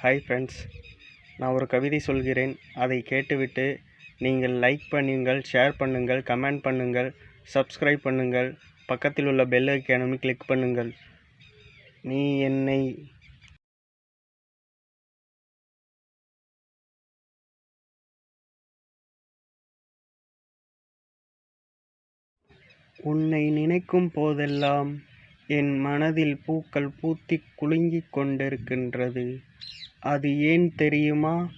Hi friends நான் ஒரு கவிதை சொல்கிறேன். அதை கேட்டுவிட்டு நீங்கள் லைக் பண்ணுங்கள் ஷேர் பண்ணுங்கள் கமெண்ட் பண்ணுங்கள் சப்ஸ்கிரைப் பண்ணுங்கள். பக்கத்தில் உள்ள பெல் ஐக்கானும் கிளிக் பண்ணுங்கள். நீ என்னை உன்னை நினைக்கும் போதெல்லாம் என் மனதில் பூக்கள் பூத்தி குலுங்கிக் கொண்டிருக்கின்றது. அது ஏன் தெரியுமா?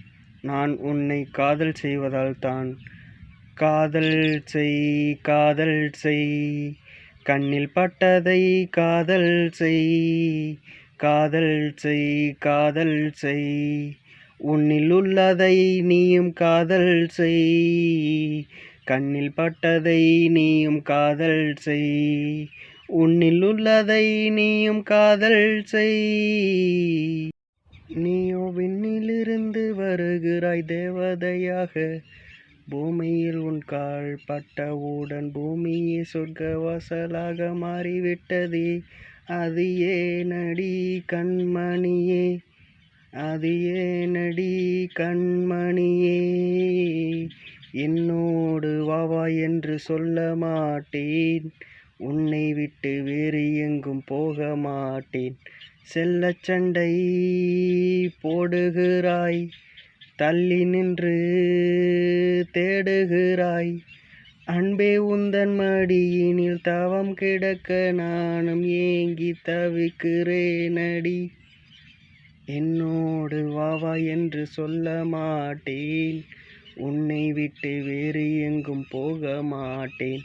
நான் உன்னை காதல் செய்வதால் தான். காதல் செய் காதல் செய். கண்ணில் பட்டதை காதல் செய். காதல் செய் காதல் செய். உன்னில் உள்ளதை நீயும் காதல் செய். கண்ணில் பட்டதை நீயும் காதல் செய். உன்னில் உள்ளதை நீயும் காதல் செய். நீயோ விண்ணிலிருந்து வருகிறாய் தேவதையாக. பூமியில் உன் கால் பட்டவுடன் பூமியே சொர்க்க வாசலாக மாறிவிட்டதே. அது ஏனடி கண்மணியே? அது ஏனடி கண்மணியே? என்னோடு வாவா என்று சொல்ல மாட்டேன். உன்னை விட்டு வேறு எங்கும் போக மாட்டேன். செல்லச் சண்டை போடுகிறாய். தள்ளி நின்று தேடுகிறாய். அன்பே உந்தன் மடியினில் தவம் கிடக்க நானும் ஏங்கி தவிக்கிறேனடி. என்னோடு வாவா என்று சொல்ல மாட்டேன். உன்னை விட்டு வேறு எங்கும் போக மாட்டேன்.